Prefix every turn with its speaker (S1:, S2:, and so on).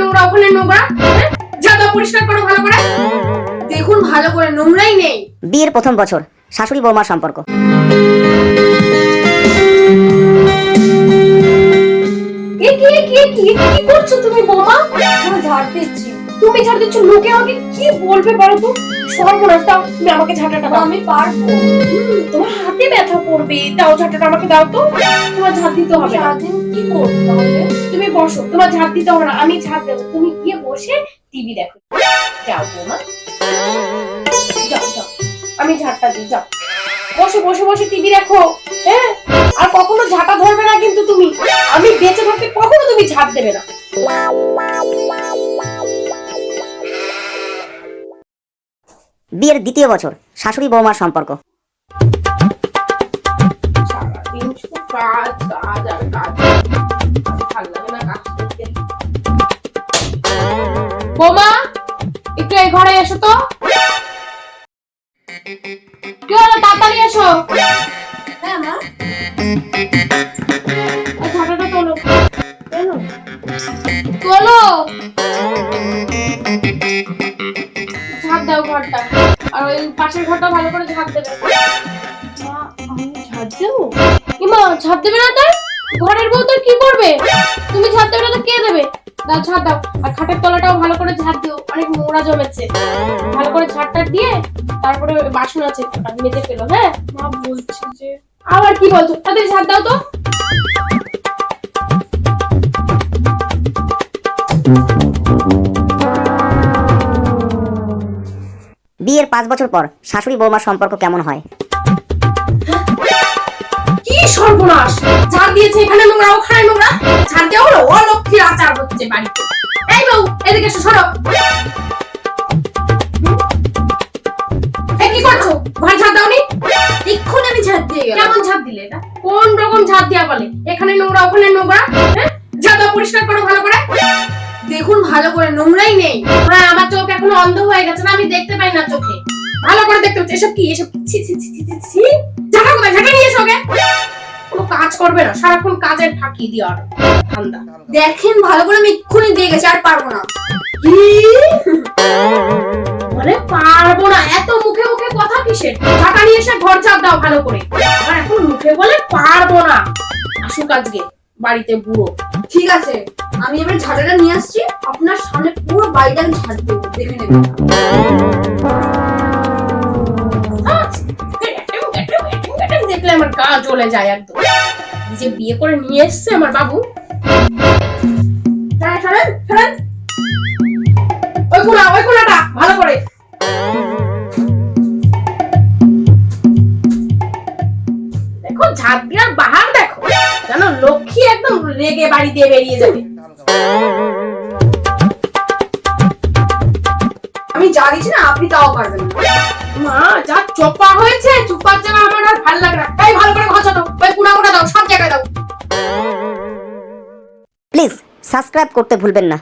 S1: নোংরা ওখানে নোংরা। জায়গা যা দাও পরিষ্কার করো ভালো করে। দেখুন ভালো করে নোংরাই নেই।
S2: বিয়ের প্রথম বছর শাশুড়ি বৌমার সম্পর্ক।
S1: কি কি কি কি করছ তুমি বৌমা? আমি ঝাড় দিচ্ছি। তুমি ঝাড় দিচ্ছ লোকে আমাকে কি বলবে বলো তো? সর্বনাশ দাও তুমি আমাকে ঝাঁটাটা দাও। আমি পারব। তোমার হাতে ব্যথা করবে। দাও ঝাঁটাটা আমাকে দাও তো। তোমার ঝাড় দিতে হবে কি করব তাহলে তুমি বসো তোমার ঝাড় দিতে হবে না। আমি ঝাড় দেবো। তুমি গিয়ে বসে টিভি দেখো। যাও বৌমা। যাও যাও। আমি ঝাড়টা দিই যাও। বসে বসে বসে টিভি দেখো। হ্যাঁ? আর কখনো ঝাঁটা ধরবে না কিন্তু তুমি। আমি বেঁচে থাকতে কখনো তুমি ঝাঁট দেবে না।
S2: বিয়ের দ্বিতীয় বছর, শাশুড়ি বৌমার সম্পর্ক।
S1: বোমা, একটু এই ঘরে এসো তো। কি হলো, তাড়াতাড়ি এসো। ঘরটা। আর ওই পাশের ঘরটা ভালো করে ঝাঁট দেবে। ইমা ঝাঁট দেবে? না তাই ঘরের বউ তোর কি করবে? তুমি ঝাঁট দেবে না তো কে দেবে? দাও ঝাঁট দাও। আর খাটের তলাটাও ভালো করে ঝাঁট দিও। অনেক নোংরা জমেছে। ভালো করে ঝাঁটটা দিয়ে তারপরে বাসন আছে মেজে ফেলো হ্যাঁ? মা বলছে যে আবার কি বলছো? তাদের ঝাঁট দাও তো।
S2: বিয়ের পাঁচ বছর পর শাশুড়ি বৌমার সম্পর্ক কেমন হয়?
S1: কি সর্বনাশ! ঝাড় দিয়েছে এখানে নোংরা ওখানে নোংরা। ঝাড় দেওয়া হলো অলক্ষীর আচার হচ্ছে বাড়িতে। এই বউ এদিকে এসো সরো। কি করছ? ঘরে ঝাড় দাওনি? এক্ষুনি আমি ঝাড় দিয়ে গেলাম। কেমন ঝাড় দিলে এটা? কোন রকম ঝাড় দেওয়া বলে? এখানে নোংরা ওখানে নোংরা হ্যাঁ? ঝাড় দাও পরিষ্কার করো ভালো করে। দেখুন ভালো করে নোংরাই নেই। হ্যাঁ আমার চোখ এখনও অন্ধ হয়ে গেছে না আমি দেখতে পাই না চোখে। ভালো করে দেখতে হচ্ছে এসব কি এসব ছি ছি ছি ছি ছি, ঝাঁটা কোথায়? ঝাঁটা নিয়ে এসো কোনো কাজ করবে না সারাক্ষণ কাজের ফাঁকি দিয়ে আর। ঠান্ডা।
S3: দেখেন ভালো করে আমি এক্ষুনি দিয়ে গেছি আর পারব না।
S1: মানে পারব না এত মুখে মুখে কথা কিসের? ঝাঁটা নিয়ে এসে ঘর চাপ দাও ভালো করে। আর এখন মুখে বলে পারব না। আসুক আজকে বাড়িতে বুড়ো।
S3: ঠিক আছে আমি এবার ঝাড়াটা নিয়ে আসছি আপনার সামনে পুরো বাড়িটা আমি ঝাড় দেবো দেখে নেবেন।
S1: দেখলে আমার গা জ্বলে যায় একদম। যে বিয়ে করে নিয়ে এসছে আমার বাবু। সরেন, সরেন। ওই কোনা ওই কোনাটা ভালো করে। দেখো ঝাঁপ দেখো জানো, লক্ষ্মী একদম রেগে বাড়ি দিয়ে বেরিয়ে যাবে।
S3: আমি যা দিচ্ছি না, আপনি তাও পারবেন
S1: মা, যা চোপা হয়েছে, চুপার জায়গা আমার আর ভালো লাগে না। তাই ভালো করে ঘষা দাও ওই কুড়া কুড়া দাও, সব জায়গায় দাও।
S2: প্লিজ, সাবস্ক্রাইব করতে ভুলবেন না।